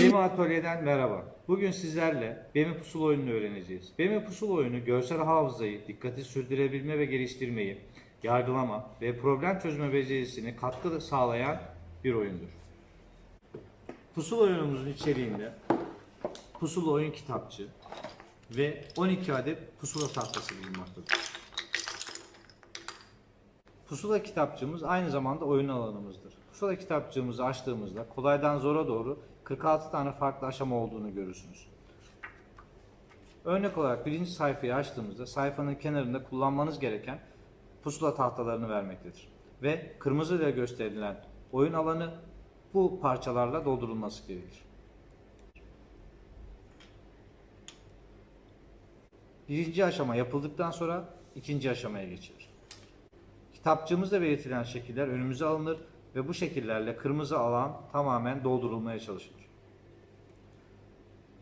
Bemi Atölye'den merhaba. Bugün sizlerle Bemi Pusul oyununu öğreneceğiz. Bemi Pusul oyunu görsel hafızayı, dikkati sürdürebilme ve geliştirmeyi, yargılama ve problem çözme becerisini katkı sağlayan bir oyundur. Pusul oyunumuzun içeriğinde pusula oyun kitapçı ve 12 adet pusula tahtası bulunmaktadır. Pusula kitapçığımız aynı zamanda oyun alanımızdır. Pusula kitapçığımızı açtığımızda kolaydan zora doğru 46 tane farklı aşama olduğunu görürsünüz. Örnek olarak birinci sayfayı açtığımızda sayfanın kenarında kullanmanız gereken pusula tahtalarını vermektedir. Ve kırmızı ile gösterilen oyun alanı bu parçalarla doldurulması gerekir. Birinci aşama yapıldıktan sonra ikinci aşamaya geçilir. Kitapçığımızda belirtilen şekiller önümüze alınır ve bu şekillerle kırmızı alan tamamen doldurulmaya çalışılır.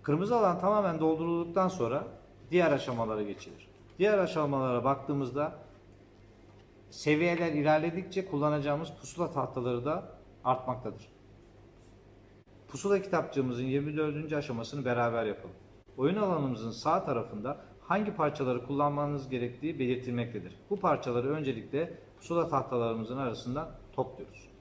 Kırmızı alan tamamen doldurulduktan sonra diğer aşamalara geçilir. Diğer aşamalara baktığımızda seviyeler ilerledikçe kullanacağımız pusula tahtaları da artmaktadır. Pusula kitapçığımızın 24. aşamasını beraber yapalım. Oyun alanımızın sağ tarafında hangi parçaları kullanmanız gerektiği belirtilmektedir. Bu parçaları öncelikle pusula tahtalarımızın arasından topluyoruz.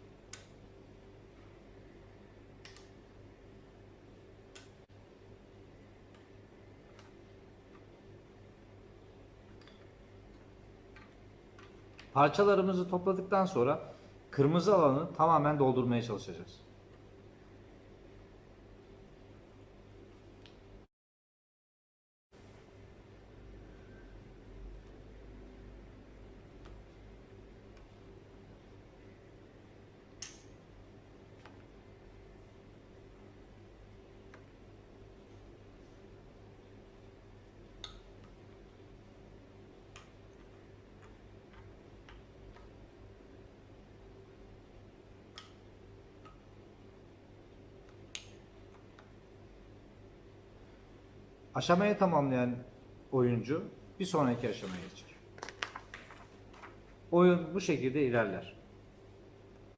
Parçalarımızı topladıktan sonra kırmızı alanı tamamen doldurmaya çalışacağız. Aşamayı tamamlayan oyuncu bir sonraki aşamaya geçer. Oyun bu şekilde ilerler.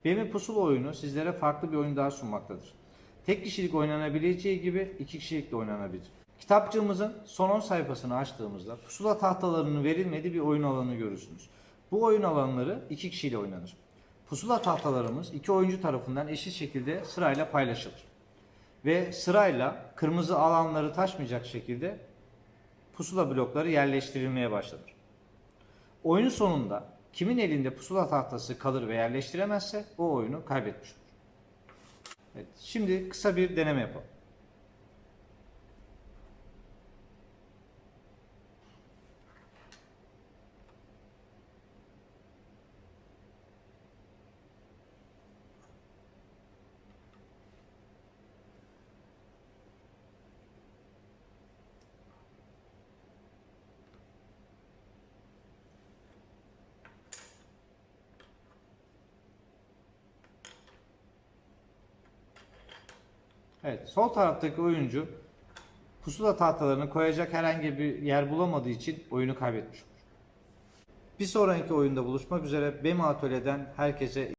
Benim pusula oyunu sizlere farklı bir oyun daha sunmaktadır. Tek kişilik oynanabileceği gibi iki kişilik de oynanabilir. Kitapçığımızın son 10 sayfasını açtığımızda pusula tahtalarının verilmediği bir oyun alanı görürsünüz. Bu oyun alanları iki kişiyle oynanır. Pusula tahtalarımız iki oyuncu tarafından eşit şekilde sırayla paylaşılır ve sırayla kırmızı alanları taşmayacak şekilde pusula blokları yerleştirilmeye başlanır. Oyun sonunda kimin elinde pusula tahtası kalır ve yerleştiremezse o oyunu kaybetmiş olur. Evet, şimdi kısa bir deneme yapalım. Evet, sol taraftaki oyuncu pusula tahtalarını koyacak herhangi bir yer bulamadığı için oyunu kaybetmiş olur. Bir sonraki oyunda buluşmak üzere. Bemi Atölye'den herkese